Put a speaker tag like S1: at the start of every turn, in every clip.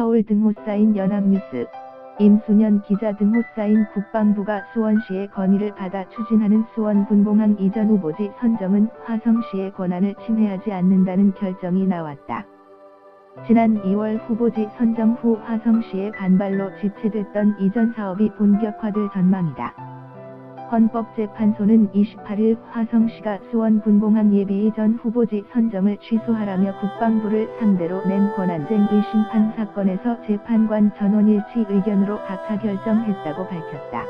S1: 서울 등호 쌓인 연합뉴스, 임수년 기자 등호 쌓인 국방부가 수원시의 건의를 받아 추진하는 수원군공항 이전 후보지 선정은 화성시의 권한을 침해하지 않는다는 결정이 나왔다. 지난 2월 후보지 선정 후 화성시의 반발로 지체됐던 이전 사업이 본격화될 전망이다. 헌법재판소는 28일 화성시가 수원 군공항 예비 이전 후보지 선정을 취소하라며 국방부를 상대로 낸 권한쟁 의심판 사건에서 재판관 전원 일치 의견으로 각하 결정했다고 밝혔다.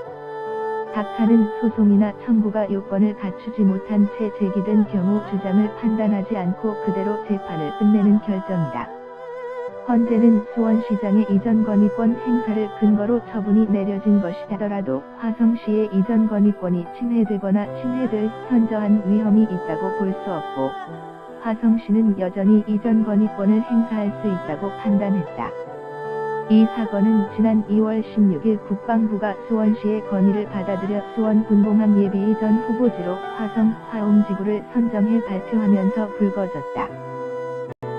S1: 각하는 소송이나 청구가 요건을 갖추지 못한 채 제기된 경우 주장을 판단하지 않고 그대로 재판을 끝내는 결정이다. 헌재는 수원시장의 이전 건의권 행사를 근거로 처분이 내려진 것이더라도 화성시의 이전 건의권이 침해되거나 침해될 현저한 위험이 있다고 볼 수 없고 화성시는 여전히 이전 건의권을 행사할 수 있다고 판단했다. 이 사건은 지난 2월 16일 국방부가 수원시의 건의를 받아들여 수원군공항 예비 이전 후보지로 화성 화옹지구를 선정해 발표하면서 불거졌다.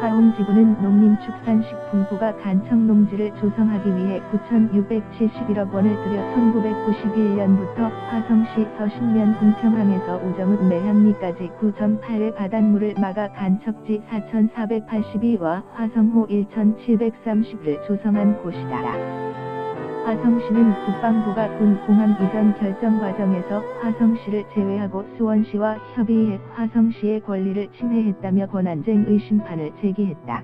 S1: 화옹지구는 농림축산식품부가 간청농지를 조성하기 위해 9,671억 원을 들여 1991년부터 화성시 서신면 공평항에서 우정읍 매향리까지 9.8회 바닷물을 막아 간척지 4,482와 화성호 1,730을 조성한 곳이다. 화성시는 국방부가 군 공항 이전 결정 과정에서 화성시를 제외하고 수원시와 협의해 화성시의 권리를 침해했다며 권한쟁 의심판을 제기했다.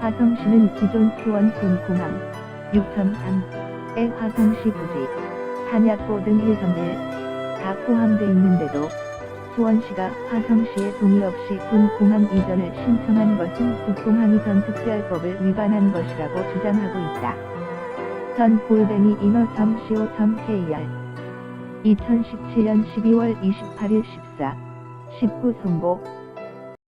S1: 화성시는 기존 수원 군 공항 6.3의 화성시 부지, 탄약고 등 1.1다 포함돼 있는데도 수원시가 화성시의 동의 없이 군 공항 이전을 신청한 것은 국공항 이전 특별법을 위반한 것이라고 주장하고 있다. 전 골뱅이 인어.co.kr 2017년 12월 28일 14, 19 송고